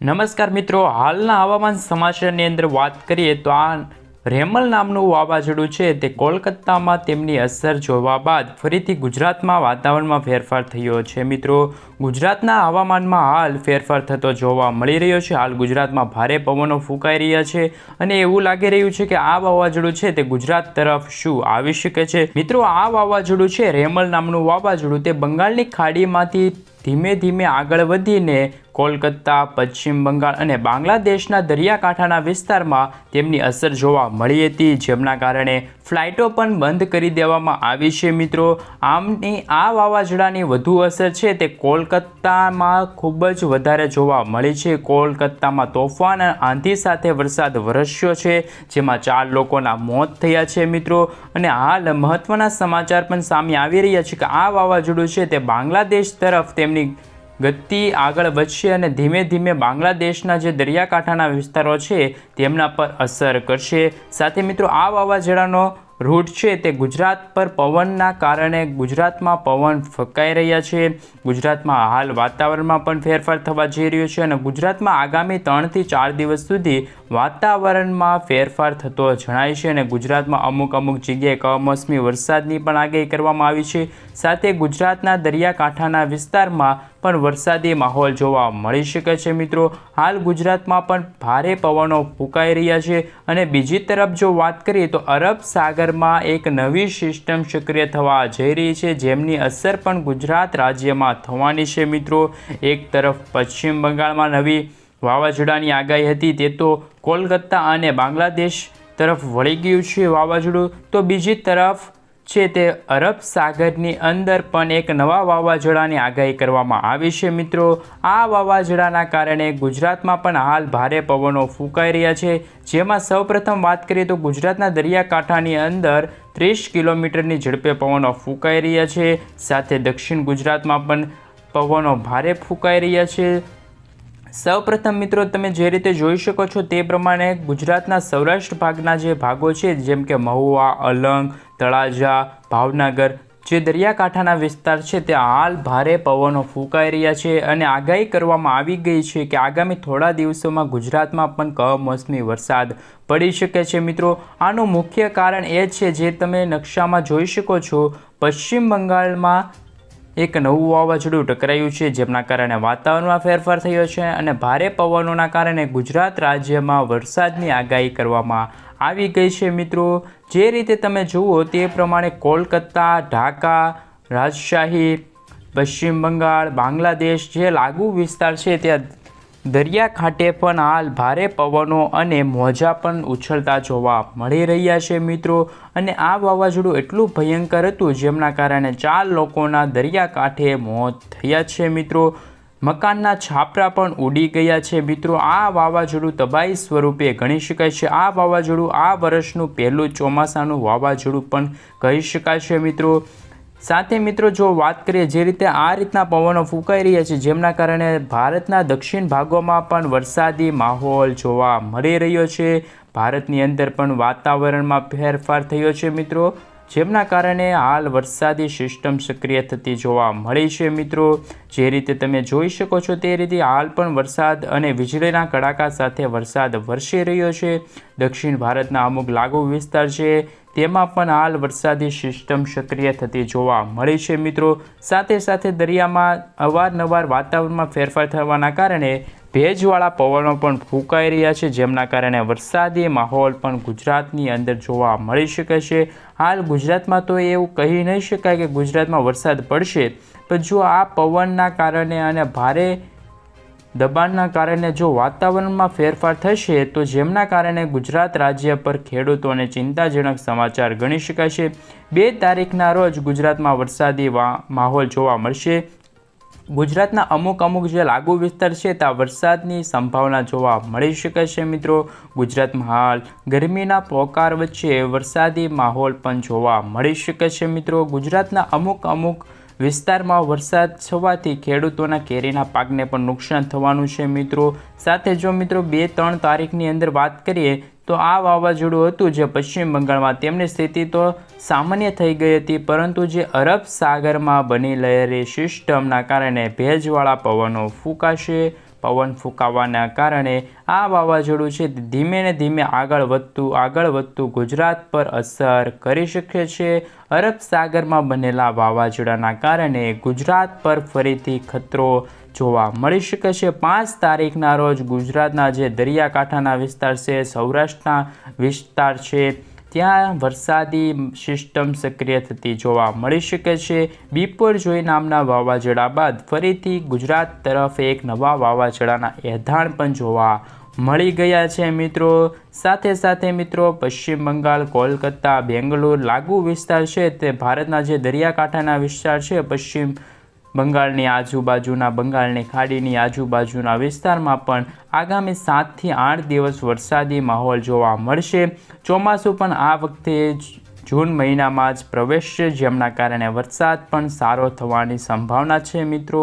નમસ્કાર મિત્રો, હાલના હવામાન સમાચારની અંદર વાત કરીએ તો આ રેમલ નામનું વાવાઝોડું છે. તે કોલકાતામાં તેમની અસર જોવા બાદ ફરીથી ગુજરાતમાં વાતાવરણમાં ફેરફાર થયો છે. મિત્રો, ગુજરાતના હવામાનમાં હાલ ફેરફાર થતો જોવા મળી રહ્યો છે. હાલ ગુજરાતમાં ભારે પવનો ફૂંકાઈ રહ્યા છે અને એવું લાગી રહ્યું છે કે આ વાવાઝોડું છે તે ગુજરાત તરફ શું આવી શકે છે. મિત્રો, આ વાવાઝોડું છે, રેમલ નામનું વાવાઝોડું. તે બંગાળની ખાડીમાંથી ધીમે ધીમે આગળ વધીને કોલકાતા, પશ્ચિમ બંગાળ અને બાંગ્લાદેશના દરિયાકાંઠાના વિસ્તારમાં તેમની અસર જોવા મળી હતી. જેમના કારણે ફ્લાઇટો પણ બંધ કરી દેવામાં આવી છે મિત્રો. આમની આ વાવાઝોડાની વધુ અસર છે તે કોલકાતામાં ખૂબ જ વધારે જોવા મળી છે. કોલકાતામાં તોફાન અને આંધી સાથે વરસાદ વરસ્યો છે, જેમાં ચાર લોકોના મોત થયા છે મિત્રો. અને હાલ મહત્વના સમાચાર પણ સામે આવી રહ્યા છે કે આ વાવાઝોડું છે તે બાંગ્લાદેશ તરફ તેમની ગતિ આગળ વધશે અને ધીમે ધીમે બાંગ્લાદેશના જે દરિયાકાંઠાના વિસ્તારો છે, તેમના પર અસર કરશે. સાથે મિત્રો, આ વાવાઝોડાનો રૂટ છે તે ગુજરાત પર પવનના કારણે ગુજરાતમાં પવન ફકાઈ રહ્યા છે. ગુજરાતમાં હાલ વાતાવરણમાં પણ ફેરફાર થવા જઈ રહ્યો છે અને ગુજરાતમાં આગામી ત્રણથી ચાર દિવસ સુધી વાતાવરણમાં ફેરફાર થતો જણાય છે અને ગુજરાતમાં અમુક અમુક જગ્યાએ કમોસમી વરસાદની પણ આગાહી કરવામાં આવી છે. સાથે ગુજરાતના દરિયાકાંઠાના વિસ્તારમાં પણ વરસાદી માહોલ જોવા મળી શકે છે મિત્રો. હાલ ગુજરાતમાં પણ ભારે પવનો ફૂંકાઈ રહ્યા છે અને બીજી તરફ જો વાત કરીએ તો અરબ સાગરમાં એક નવી સિસ્ટમ સક્રિય થવા જઈ રહી છે, જેમની અસર પણ ગુજરાત રાજ્યમાં થવાની છે મિત્રો. એક તરફ પશ્ચિમ બંગાળમાં નવી વાવાઝોડાની આગાહી હતી તે તો કોલકાતા અને બાંગ્લાદેશ તરફ વળી ગયું છે વાવાઝોડું. તો બીજી તરફ છે તે અરબ સાગરની અંદર પણ એક નવા વાવાઝોડાની આગાહી કરવામાં આવી છે મિત્રો. આ વાવાઝોડાના કારણે ગુજરાતમાં પણ હાલ ભારે પવનો ફૂંકાઈ રહ્યા છે. જેમાં સૌપ્રથમ વાત કરીએ તો ગુજરાતના દરિયાકાંઠાની અંદર ત્રીસ કિલોમીટરની ઝડપે પવનો ફૂંકાઈ રહ્યા છે. સાથે દક્ષિણ ગુજરાતમાં પણ પવનો ભારે ફૂંકાઈ રહ્યા છે. સૌપ્રથમ મિત્રો, તમે જે રીતે જોઈ શકો છો તે પ્રમાણે ગુજરાતના સૌરાષ્ટ્ર ભાગના જે ભાગો છે, જેમ કે મહુવા, અલંગ, તળાજા, ભાવનગર, જે દરિયાકાંઠાના વિસ્તાર છે તે હાલ ભારે પવનો ફૂંકાઈ રહ્યા છે અને આગાહી કરવામાં આવી ગઈ છે કે આગામી થોડા દિવસોમાં ગુજરાતમાં પણ કમોસમી વરસાદ પડી શકે છે. મિત્રો, આનું મુખ્ય કારણ એ છે, જે તમે નકશામાં જોઈ શકો છો, પશ્ચિમ બંગાળમાં એક નવું વાવાઝોડું ટકરાયું છે, જેમના કારણે વાતાવરણમાં ફેરફાર થયો છે અને ભારે પવનોના કારણે ગુજરાત રાજ્યમાં વરસાદની આગાહી કરવામાં આવી ગઈ છે. મિત્રો, જે રીતે તમે જુઓ તે પ્રમાણે કોલકાતા, ઢાકા, રાજશાહી, પશ્ચિમ બંગાળ, બાંગ્લાદેશ જે લાગુ વિસ્તાર છે, ત્યાં દરિયાકાંઠે પણ હાલ ભારે પવનો અને મોજા પણ ઉછળતા જોવા મળી રહ્યા છે મિત્રો. અને આ વાવાઝોડું એટલું ભયંકર હતું જેમના કારણે ચાર લોકોના દરિયાકાંઠે મોત થયા છે મિત્રો. મકાનના છાપરા પણ ઉડી ગયા છે મિત્રો. આ વાવાઝોડું તબાહી સ્વરૂપે ગણી શકાય છે. આ વાવાઝોડું આ વર્ષનું પહેલું ચોમાસાનું વાવાઝોડું પણ કહી શકાય છે મિત્રો. સાથે મિત્રો જો વાત કરીએ જે રીતે આ રીતના પવનો ફૂંકાઈ રહ્યા છે, જેમના કારણે ભારતના દક્ષિણ ભાગોમાં પણ વરસાદી માહોલ જોવા મળી રહ્યો છે. ભારતની અંદર પણ વાતાવરણમાં ફેરફાર થયો છે મિત્રો, જેમના કારણે હાલ વરસાદી સિસ્ટમ સક્રિય થતી જોવા મળી છે મિત્રો. જે રીતે તમે જોઈ શકો છો તે રીતે હાલ પણ વરસાદ અને વીજળીના કડાકા સાથે વરસાદ વરસી રહ્યો છે. દક્ષિણ ભારતના અમુક લાગુ વિસ્તાર છે તેમાં પણ હાલ વરસાદી સિસ્ટમ સક્રિય થતી જોવા મળી છે મિત્રો. સાથે સાથે દરિયામાં અવારનવાર વાતાવરણમાં ફેરફાર થવાના કારણે ભેજવાળા પવનો પણ ફૂંકાઈ રહ્યા છે, જેમના કારણે વરસાદી માહોલ પણ ગુજરાતની અંદર જોવા મળી શકે છે. હાલ ગુજરાતમાં તો એવું કહી નહીં શકાય કે ગુજરાતમાં વરસાદ પડશે, પણ જો આ પવનના કારણે અને ભારે દબાણના કારણે જો વાતાવરણમાં ફેરફાર થશે, તો જેમના કારણે ગુજરાત રાજ્ય પર ખેડૂતોને ચિંતાજનક સમાચાર ગણી શકાય છે બે તારીખના રોજ ગુજરાતમાં વરસાદી માહોલ જોવા મળશે. ગુજરાતના અમુક અમુક જે લાગુ વિસ્તાર છે ત્યાં વરસાદની સંભાવના જોવા મળી શકે છે મિત્રો. ગુજરાતમાં હાલ ગરમીના પોકાર વચ્ચે વરસાદી માહોલ પણ જોવા મળી શકે છે મિત્રો. ગુજરાતના અમુક અમુક વિસ્તારમાં વરસાદ છવાથી ખેડૂતોના કેરીના પાકને પણ નુકસાન થવાનું છે મિત્રો. સાથે જો મિત્રો બે ત્રણ તારીખની અંદર વાત કરીએ, તો આ વાવાઝોડું હતું જે પશ્ચિમ બંગાળમાં તેમની સ્થિતિ તો સામાન્ય થઈ ગઈ હતી, પરંતુ જે અરબ સાગરમાં બની લહેરી સિસ્ટમના કારણે ભેજવાળા પવનો ફૂંકાશે. પવન ફૂંકાવાના કારણે આ વાવાઝોડું છે ધીમે ને ધીમે આગળ વધતું આગળ વધતું ગુજરાત પર અસર કરી શકે છે. અરબ સાગરમાં બનેલા વાવાઝોડાના કારણે ગુજરાત પર ફરીથી ખતરો જોવા મળી શકે છે. પાંચ તારીખના રોજ ગુજરાતના જે દરિયાકાંઠાના વિસ્તાર છે, સૌરાષ્ટ્રના વિસ્તાર છે ત્યાં વરસાદી સિસ્ટમ સક્રિય થતી જોવા મળી શકે છે. બિપોરજોય નામના વાવાઝોડા બાદ ફરીથી ગુજરાત તરફ એક નવા વાવાઝોડાના એધાણ પણ જોવા મળી ગયા છે મિત્રો. સાથે સાથે મિત્રો, પશ્ચિમ બંગાળ, કોલકાતા, બેંગ્લોર લાગુ વિસ્તાર છે તે ભારતના જે દરિયાકાંઠાના વિસ્તાર છે, પશ્ચિમ બંગાળની આજુબાજુના બંગાળની ખાડીની આજુબાજુના વિસ્તારમાં પણ આગામી સાતથી આઠ દિવસ વરસાદી માહોલ જોવા મળશે. ચોમાસું પણ આ વખતે જૂન મહિનામાં જ પ્રવેશશે, જેમના કારણે વરસાદ પણ સારો થવાની સંભાવના છે મિત્રો.